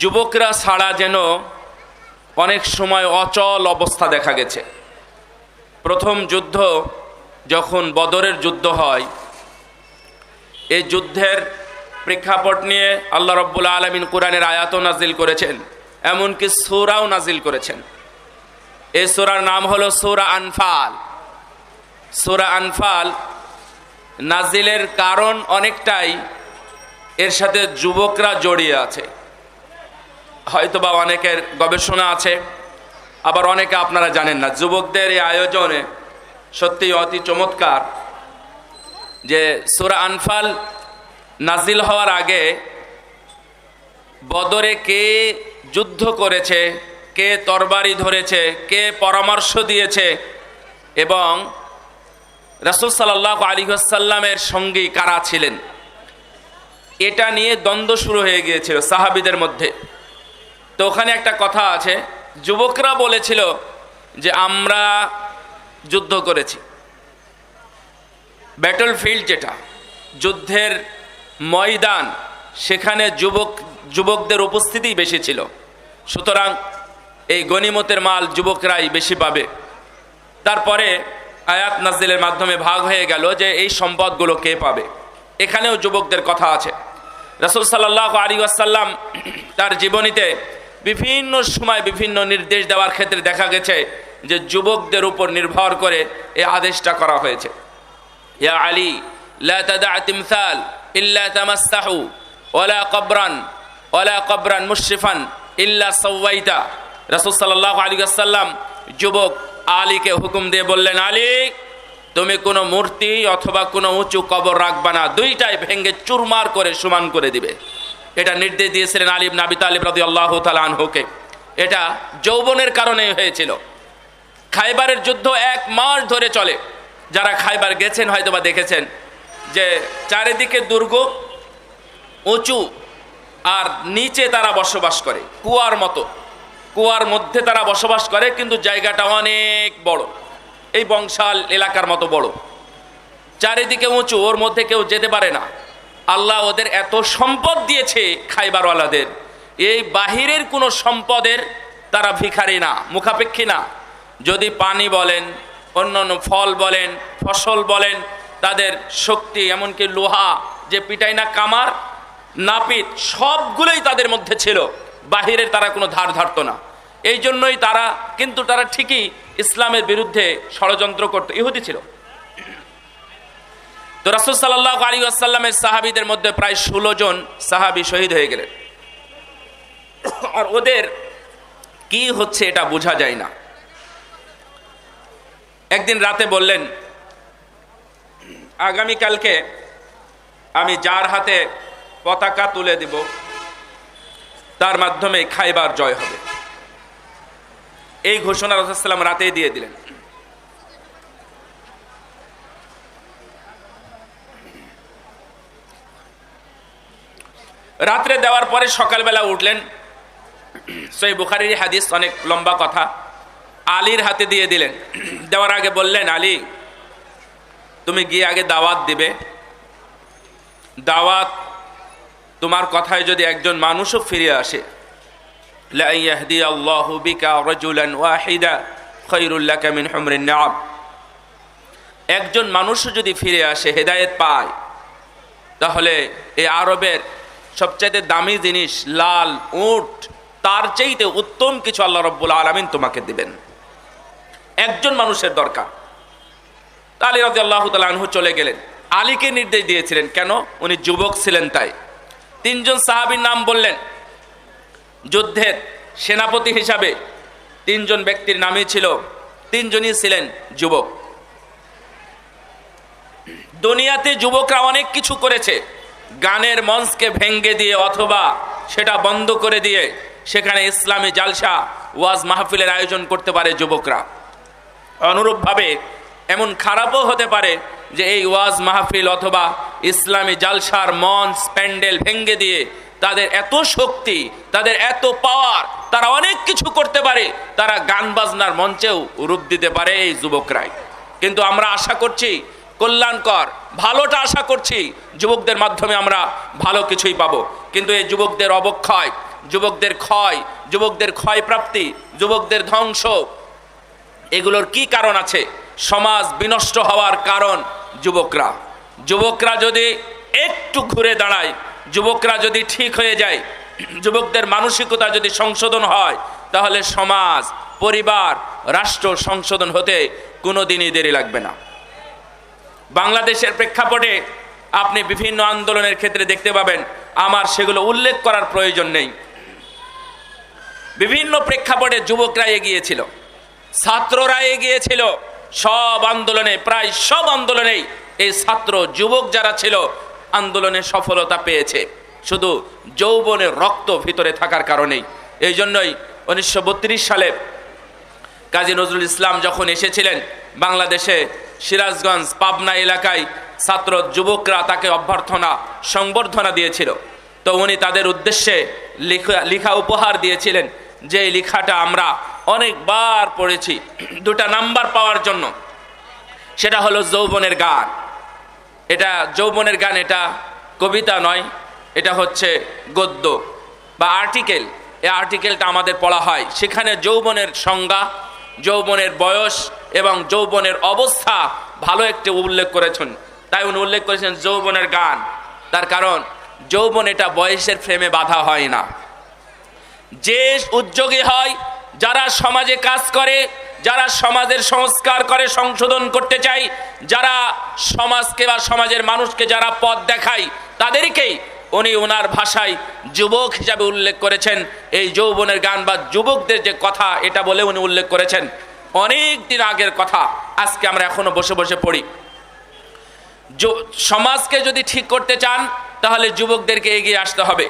যুবকরা ছাড়া যেন অনেক সময় অচল অবস্থা দেখা গেছে। প্রথম যুদ্ধ যখন বদরের যুদ্ধ হয় এই যুদ্ধের প্রেক্ষাপট নিয়ে আল্লাহ রব্বুল আলমিন কোরআনের আয়াতও নাজিল করেছেন, এমনকি সুরাও নাজিল করেছেন। এই সুরার নাম হলো সুরা আনফাল। সুরা আনফাল নাজিলের কারণ অনেকটাই এর সাথে যুবকরা জড়িয়ে আছে। হয়তোবা অনেকের গবেষণা আছে, আবার অনেকে আপনারা জানেন না। যুবকদের এই আয়োজনে সত্যি অতি চমৎকার যে সুরা আনফাল নাজিল হওয়ার আগে বদরে কে যুদ্ধ করেছে, কে তরবারি ধরেছে, কে পরামর্শ দিয়েছে এবং রাসুল সাল্লাহ আলী আসাল্লামের সঙ্গী কারা ছিলেন? এটা নিয়ে দ্বন্দ্ব শুরু হয়ে গিয়েছিল সাহাবিদের মধ্যে। তো ওখানে একটা কথা আছে। যুবকরা বলেছিল যে আমরা যুদ্ধ করেছি। ব্যাটল ফিল্ড যেটা, যুদ্ধের ময়দান, সেখানে যুবক, যুবকদের উপস্থিতি বেশি ছিল। সুতরাং এই গনিমতের মাল যুবকরাই বেশি পাবে। তারপরে আয়াত নাজিলের মাধ্যমে ভাগ হয়ে গেল যে এই সম্পদগুলো কে পাবে। এখানেও যুবকদের কথা আছে। রসুল সাল্লাহ আলী আসাল্লাম তার জীবনীতে বিভিন্ন সময় বিভিন্ন নির্দেশ দেওয়ার ক্ষেত্রে দেখা গেছে যে যুবকদের উপর নির্ভর করে এই আদেশটা করা হয়েছে। ইয়া আলী কবরান কবরান ওয়াসাল্লাম যুবক আলীকে হুকুম দিয়ে বললেন, আলী, তুমি কোনো মূর্তি অথবা কোনো উঁচু কবর রাখবা না, দুইটাই ভেঙ্গে চুরমার করে সমান করে দিবে। এটা নির্দেশ দিয়েছিলেন আলিব নাবি তালিব রাদি আল্লাহ আনহুকে। এটা যৌবনের কারণে হয়েছিল। খাইবারের যুদ্ধ এক মাস ধরে চলে। যারা খাইবার গেছেন হয়তো বা দেখেছেন যে চারিদিকে দুর্গ, উঁচু, আর নিচে তারা বসবাস করে। কুয়ার মতো। কুয়ার মধ্যে তারা বসবাস করে, কিন্তু জায়গাটা অনেক বড়। এই বংশাল এলাকার মতো বড়। চারিদিকে উঁচু, ওর মধ্যে কেউ যেতে পারে না। আল্লাহ ওদের এত সম্পদ দিয়েছে খাইবারওয়ালাদের। এই বাহিরের কোনো সম্পদের তারা ভিখারি না, মুখাপেক্ষী না। যদি পানি বলেন অন্য অন্য ফল বলেন, ফসল বলেন, তাদের শক্তি এমনকি লোহা যে পিটাই না কামার, নাপিত, সবগুলোই তাদের মধ্যে ছিল। বাহিরের তারা কোনো ধার ধারত না। এই জন্যই তারা, কিন্তু তারা ঠিকই ইসলামের বিরুদ্ধে ষড়যন্ত্র করত। ইহুদি ছিল। তো রাসুল সাল্লাহ আলী আসাল্লামের সাহাবিদের মধ্যে প্রায় ষোলো জন সাহাবি শহীদ হয়ে গেলেন। আর ওদের কি হচ্ছে এটা বোঝা যায় না। একদিন রাতে বললেন, আগামীকালকে আমি যার হাতে পতাকা তুলে দিব, তার মাধ্যমে খাইবার জয় হবে। এই ঘোষণা রসাল্লাম রাতেই দিয়ে দিলেন। রাত্রে দেওয়ার পরে সকালবেলা উঠলেন। সেই বুখারির হাদিস অনেক লম্বা কথা। আলীর হাতে দিয়ে দিলেন। দেওয়ার আগে বললেন, আলী, তুমি গিয়ে আগে দাওয়াত দিবে। দাওয়াত তোমার কথায় যদি একজন মানুষও ফিরে আসে ওয়াহিদা একজন মানুষও যদি ফিরে আসে, হেদায়েত পায়, তাহলে এই আরবের সবচাইতে দামি জিনিস লাল, উট, তার চাইতে উত্তম কিছু আল্লাহ রব্বুল আলমিন তোমাকে দিবেন। একজন মানুষের দরকার। আলী রাজি আল্লাহ আনহু চলে গেলেন। আলীকে নির্দেশ দিয়েছিলেন, কেন? উনি যুবক ছিলেন তাই। তিনজন সাহাবির নাম বললেন। যুদ্ধের সেনাপতি হিসাবে তিনজন ব্যক্তির নামই ছিল, তিনজনই ছিলেন যুবক। দুনিয়াতে যুবকরা অনেক কিছু করেছে। গানের মঞ্চকে ভেঙ্গে দিয়ে অথবা সেটা বন্ধ করে দিয়ে সেখানে ইসলামী জালসা, ওয়াজ মাহফিলের আয়োজন করতে পারে যুবকরা। অনুরূপভাবে এমন খারাপও হতে পারে যে এই ওয়াজ মাহফিল অথবা ইসলামী জালসার মঞ্চ, প্যান্ডেল ভেঙ্গে দিয়ে তাদের এত শক্তি, তাদের এত পাওয়ার, তারা অনেক কিছু করতে পারে, তারা গান বাজনার মঞ্চেও রূপ দিতে পারে এই যুবকরাই। কিন্তু আমরা আশা করছি কল্যাণকর ভালোটা আশা করছি যুবকদের মাধ্যমে আমরা ভালো কিছুই পাবো। কিন্তু এই যুবকদের অবক্ষয়, যুবকদের ক্ষয়, যুবকদের ক্ষয়প্রাপ্তি, যুবকদের ধ্বংস, এগুলোর কি কারণ আছে? সমাজ বিনষ্ট হওয়ার কারণ যুবকরা। যুবকরা যদি একটু ঘুরে দাঁড়ায়, যুবকরা যদি ঠিক হয়ে যায়, যুবকদের মানসিকতা যদি সংশোধন হয়, তাহলে সমাজ, পরিবার, রাষ্ট্র সংশোধন হতে কোনো দিনই দেরি লাগবে না। বাংলাদেশের প্রেক্ষাপটে আপনি বিভিন্ন আন্দোলনের ক্ষেত্রে দেখতে পাবেন, আমার সেগুলো উল্লেখ করার প্রয়োজন নেই। বিভিন্ন প্রেক্ষাপটে যুবকরা এগিয়েছিল, ছাত্ররা এগিয়েছিল, সব আন্দোলনে, প্রায় সব আন্দোলনেই এই ছাত্র যুবক যারা ছিল, আন্দোলনে সফলতা পেয়েছে। শুধু যৌবনের রক্ত ভিতরে থাকার কারণেই। এই জন্যই উনিশশো বত্রিশ সালে কাজী নজরুল ইসলাম যখন এসেছিলেন বাংলাদেশে সিরাজগঞ্জ, পাবনা এলাকায় ছাত্র যুবকরা তাকে অভ্যর্থনা, সংবর্ধনা দিয়েছিল। তো উনি তাদের উদ্দেশ্যে লিখা, লেখা উপহার দিয়েছিলেন যে লেখাটা আমরা অনেকবার পড়েছি, দুটা নাম্বার পাওয়ার জন্য। সেটা হলো যৌবনের গান। এটা যৌবনের গান, এটা কবিতা নয়, এটা হচ্ছে গদ্য বা আর্টিকেল। এই আর্টিকেলটা আমাদের পড়া হয়। সেখানে যৌবনের সংজ্ঞা, যৌবনের বয়স এবং যৌবনের অবস্থা ভালো একটি উল্লেখ করেছেন। তাই উনি উল্লেখ করেছেন যৌবনের গান। তার কারণ, যৌবন এটা বয়সের ফ্রেমে বাধা হয় না। যে উদ্যোগী হয়, যারা সমাজে কাজ করে, যারা সমাজের সংস্কার করে, সংশোধন করতে চাই যারা সমাজকে বা সমাজের মানুষকে যারা পথ দেখায়, তাদেরকেই উনি ওনার ভাষায় যুবক হিসাবে উল্লেখ করেছেন। এই যৌবনের গান বা যুবকদের যে কথা, এটা বলে উনি উল্লেখ করেছেন। অনেক দিন আগের কথা, আজকে আমরা এখনও বসে বসে পড়ি। সমাজকে যদি ঠিক করতে চান, তাহলে যুবকদেরকে এগিয়ে আসতে হবে।